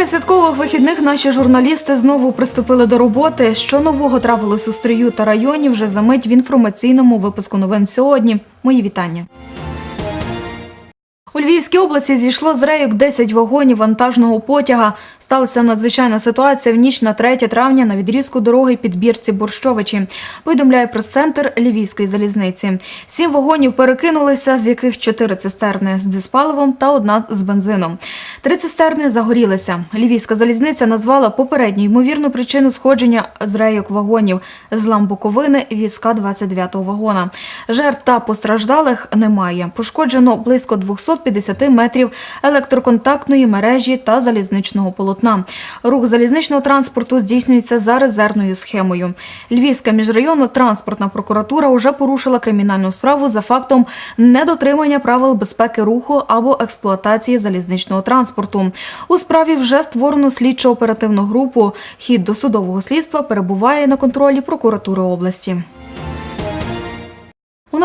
Після святкових вихідних наші журналісти знову приступили до роботи. Що нового трапилось у стрію та районі вже за мить в інформаційному випуску новин сьогодні. Мої вітання. У області зійшло з рейок 10 вагонів вантажного потяга. Сталася надзвичайна ситуація в ніч на 3 травня на відрізку дороги підбірці Борщовичі. Повідомляє прес-центр Львівської залізниці. Сім вагонів перекинулися, з яких чотири цистерни з диспаливом та одна з бензином. Три цистерни загорілися. Львівська залізниця назвала попередню ймовірну причину сходження з рейок вагонів злам боковини візка 29-го вагона. Жертв та постраждалих немає. Пошкоджено близько 250 метрів електроконтактної мережі та залізничного полотна. Рух залізничного транспорту здійснюється за резервною схемою. Львівська міжрайонна транспортна прокуратура вже порушила кримінальну справу за фактом недотримання правил безпеки руху або експлуатації залізничного транспорту. У справі вже створено слідчо-оперативну групу. Хід досудового слідства перебуває на контролі прокуратури області.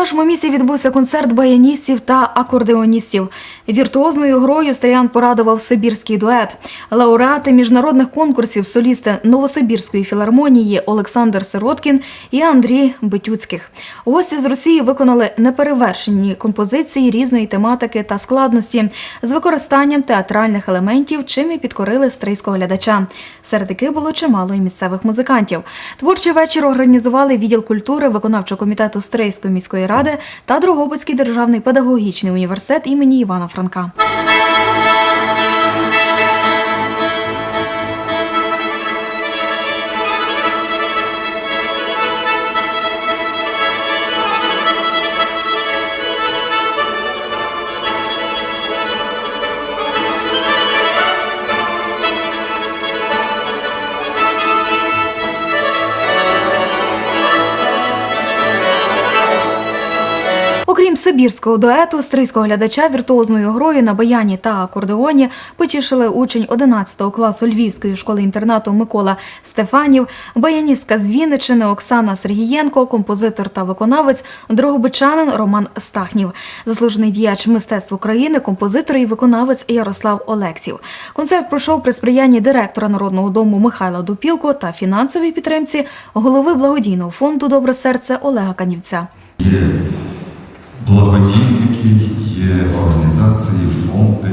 Нашому відбувся концерт баяністів та акордеоністів. Віртуозною грою стріян порадував сибірський дует. Лауреати міжнародних конкурсів, солісти Новосибірської філармонії Олександр Сироткін і Андрій Битюцьких. Гості з Росії виконали неперевершені композиції різної тематики та складності з використанням театральних елементів, чим і підкорили стрийського глядача. Серед яких було чимало і місцевих музикантів. Творчий вечір організували відділ культури виконавчого комітету Стрийської міської ради та Дрогобицький державний педагогічний університет імені Івана Франка. Сибірського дуету, стрийського глядача віртуозною грою на баяні та акордеоні потішили учень 11 класу Львівської школи-інтернату Микола Стефанів, баяністка з Вінничини Оксана Сергієнко, композитор та виконавець, дрогобичанин Роман Стахнів, заслужений діяч мистецтв України, композитор і виконавець Ярослав Олексів. Концерт пройшов при сприянні директора Народного дому Михайла Дупілко та фінансовій підтримці голови благодійного фонду Добре серце Олега Канівця. Благодійники, є організації, фонди,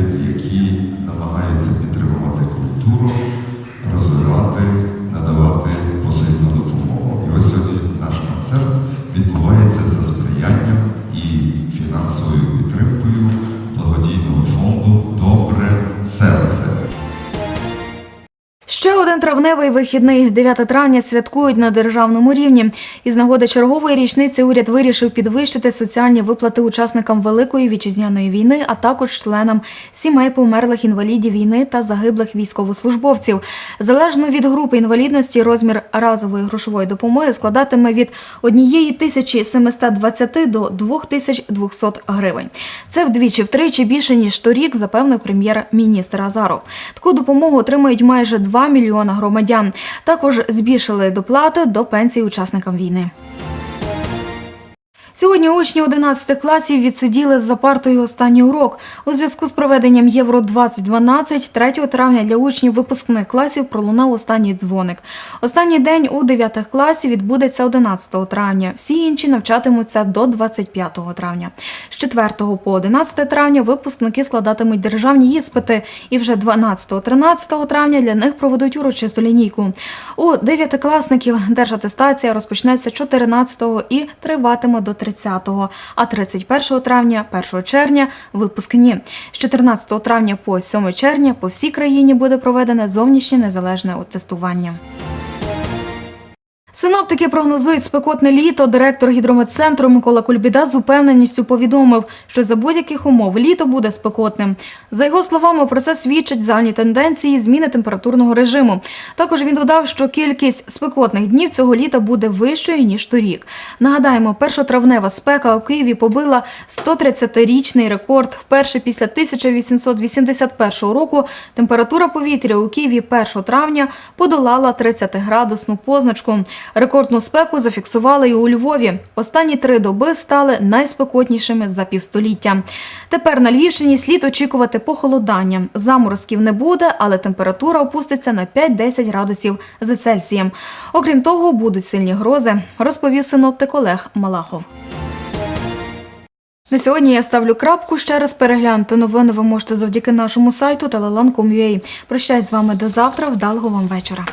травневий вихідний 9 травня святкують на державному рівні. Із нагоди чергової річниці уряд вирішив підвищити соціальні виплати учасникам Великої вітчизняної війни, а також членам сімей померлих інвалідів війни та загиблих військовослужбовців. Залежно від групи інвалідності, розмір разової грошової допомоги складатиме від 1720 до 2200 гривень. Це вдвічі втричі більше ніж торік, запевнив прем'єр-міністр Азаров. Таку допомогу отримають майже 2 мільйона громадян. Також збільшили доплати до пенсій учасникам війни. Сьогодні учні 11 класів відсиділи за партою останній урок. У зв'язку з проведенням Євро 2012 3 травня для учнів випускних класів пролунав останній дзвоник. Останній день у 9 класі відбудеться 11 травня. Всі інші навчатимуться до 25 травня. З 4 по 11 травня випускники складатимуть державні іспити, і вже 12-13 травня для них проведуть урочисту лінійку. У дев'ятикласників держатестація розпочнеться 14 і триватиме до 30, а 31 травня, 1 червня випускні. З 14 травня по 7 червня по всій країні буде проведене зовнішнє незалежне тестування. Синоптики прогнозують спекотне літо. Директор гідрометцентру Микола Кульбіда з упевненістю повідомив, що за будь-яких умов літо буде спекотним. За його словами, про це свідчать загальні тенденції зміни температурного режиму. Також він додав, що кількість спекотних днів цього літа буде вищою ніж торік. Нагадаємо, першотравнева спека у Києві побила 130-річний рекорд. Вперше після 1881 року температура повітря у Києві 1 травня подолала 30-градусну позначку. Рекордну спеку зафіксували і у Львові. Останні три доби стали найспекотнішими за півстоліття. Тепер на Львівщині слід очікувати похолодання. Заморозків не буде, але температура опуститься на 5-10 градусів за Цельсієм. Окрім того, будуть сильні грози, розповів синоптик Олег Малахов. На сьогодні я ставлю крапку. Ще раз переглянути новини ви можете завдяки нашому сайту telelan.com.ua. Прощаюсь з вами до завтра. Вдалого вам вечора.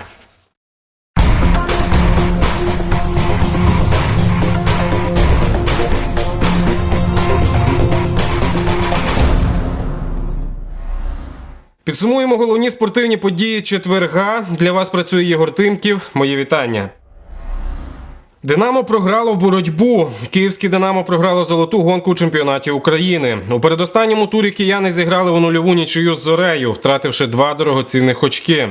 Підсумуємо головні спортивні події четверга. Для вас працює Єгор Тимків. Моє вітання. Динамо програло боротьбу. Київське Динамо програло золоту гонку у чемпіонаті України. У передостанньому турі кияни зіграли у нульову нічию з зорею, втративши два дорогоцінних очки.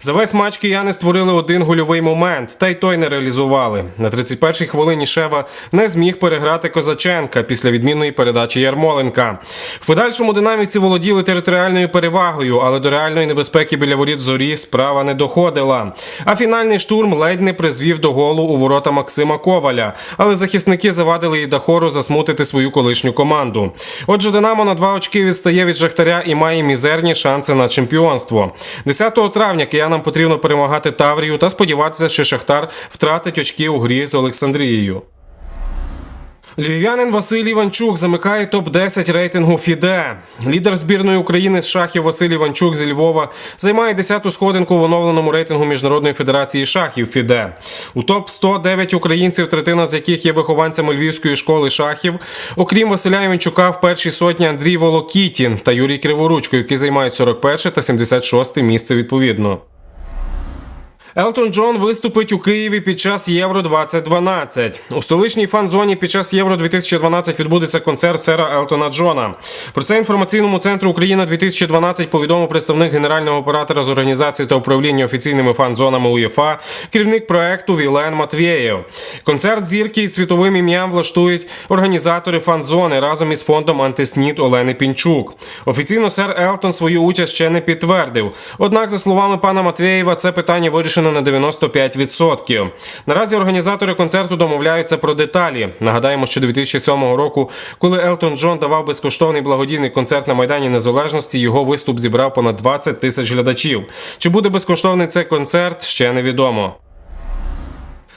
За весь матч кияни створили один гольовий момент, та й той не реалізували. На 31-й хвилині Шева не зміг переграти Козаченка після відмінної передачі Ярмоленка. В подальшому динамівці володіли територіальною перевагою, але до реальної небезпеки біля воріт зорі справа не доходила. А фінальний штурм ледь не призвів до голу у ворота Максима Коваля, але захисники завадили і Дахору засмутити свою колишню команду. Отже, Динамо на два очки відстає від Шахтаря і має мізерні шанси на чемпіонство. 10 травня киянам потрібно перемагати Таврію та сподіватися, що Шахтар втратить очки у грі з Олександрією. Львів'янин Василь Іванчук замикає топ-10 рейтингу ФІДЕ. Лідер збірної України з шахів Василь Іванчук зі Львова займає 10-ту сходинку в оновленому рейтингу Міжнародної федерації шахів ФІДЕ. У топ 109 українців, третина з яких є вихованцями Львівської школи шахів. Окрім Василя Іванчука, в першій сотні Андрій Волокітін та Юрій Криворучко, які займають 41 та 76 місце відповідно. Елтон Джон виступить у Києві під час Євро 2012. У столичній фан-зоні під час Євро 2012 відбудеться концерт сера Елтона Джона. Про це інформаційному центру Україна 2012 повідомив представник генерального оператора з організації та управління офіційними фан-зонами УЄФА, керівник проекту Вілен Матвєєв. Концерт зірки із світовим ім'ям влаштують організатори фан-зони разом із фондом Антиснід Олени Пінчук. Офіційно сер Елтон свою участь ще не підтвердив. Однак, за словами пана Матвєєва, це питання вирішено на 95%. Наразі організатори концерту домовляються про деталі. Нагадаємо, що 2007 року, коли Елтон Джон давав безкоштовний благодійний концерт на Майдані Незалежності, його виступ зібрав понад 20 тисяч глядачів. Чи буде безкоштовний цей концерт, ще невідомо.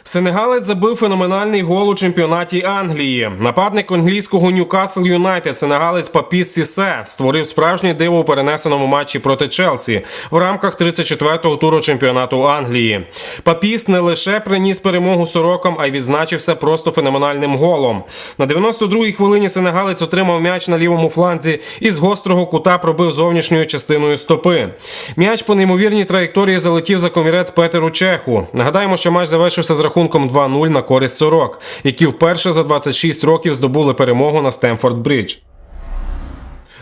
Сенегалець забив феноменальний гол у чемпіонаті Англії. Нападник англійського Ньюкасл Юнайтед Сенегалець Папіс Сісе створив справжнє диво у перенесеному матчі проти Челсі в рамках 34-го туру чемпіонату Англії. Папіс не лише приніс перемогу сорокам, а й відзначився просто феноменальним голом. На 92-й хвилині Сенегалець отримав м'яч на лівому фланзі і з гострого кута пробив зовнішньою частиною стопи. М'яч по неймовірній траєкторії залетів за комірець Петеру Чеху. Нагадаємо, що матч завершився з рахунком 2-0 на користь сорок, які вперше за 26 років здобули перемогу на Стемфорд Бридж.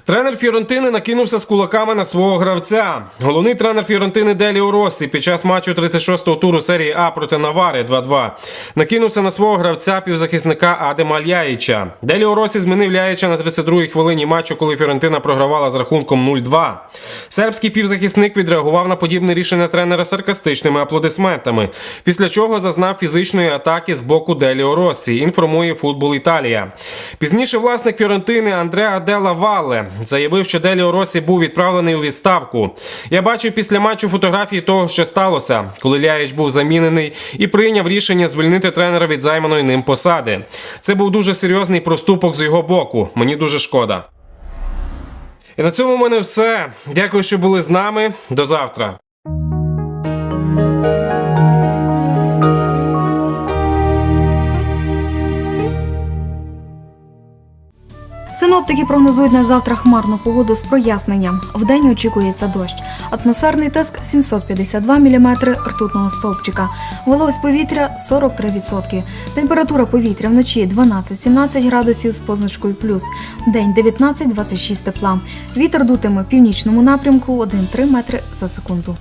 Тренер Фіорентини накинувся з кулаками на свого гравця. Головний тренер Фіорентини Деліо Россі під час матчу 36-го туру серії А проти Навари 2-2 накинувся на свого гравця півзахисника Адема Ляїча. Деліо Россі змінив Ляїча на 32-й хвилині матчу, коли Фіорентина програвала з рахунком 0-2. Сербський півзахисник відреагував на подібне рішення тренера саркастичними аплодисментами, після чого зазнав фізичної атаки з боку Деліо Россі. Інформує футбол Італія. Пізніше власник Фіорентини Андреа Делла Валле заявив, що Деліо Росі був відправлений у відставку. Я бачив після матчу фотографії того, що сталося, коли Ляєч був замінений і прийняв рішення звільнити тренера від займаної ним посади. Це був дуже серйозний проступок з його боку. Мені дуже шкода. І на цьому в мене все. Дякую, що були з нами. До завтра. Синоптики прогнозують на завтра хмарну погоду з проясненням. Вдень очікується дощ. Атмосферний тиск 752 мм ртутного стовпчика. Вологість повітря 43%. Температура повітря вночі 12-17 градусів з позначкою плюс. День 19-26 тепла. Вітер дутиме в північному напрямку 1-3 метри за секунду.